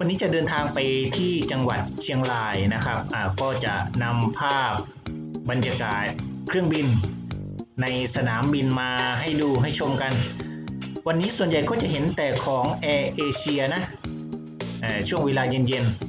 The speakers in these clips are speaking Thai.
วันนี้จะเดินทางไปที่จังหวัดเชียงรายนะครับอ่าก็จะนำภาพบรรยากาศเครื่องบิน ในสนามบินมาให้ดูให้ชมกัน วันนี้ส่วนใหญ่ก็จะเห็นแต่ของแอร์เอเชียนะช่วงเวลาเย็นๆ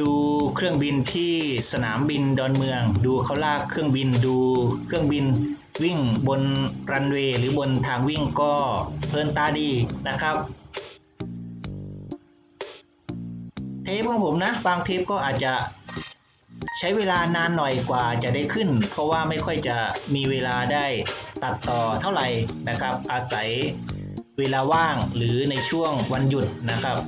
ดูเครื่องบินที่สนามบินดอนเมือง ดูเขาลากเครื่องบินดูเครื่องบินวิ่งบนรันเวย์หรือบนทางวิ่งก็เพลินตาดีนะครับเทปของผมนะ บางเทปก็อาจจะใช้เวลานานหน่อยกว่าจะได้ขึ้น เพราะว่าไม่ค่อยจะมีเวลาได้ตัดต่อเท่าไหร่นะครับ อาศัยเวลาว่างหรือในช่วงวันหยุดนะครับ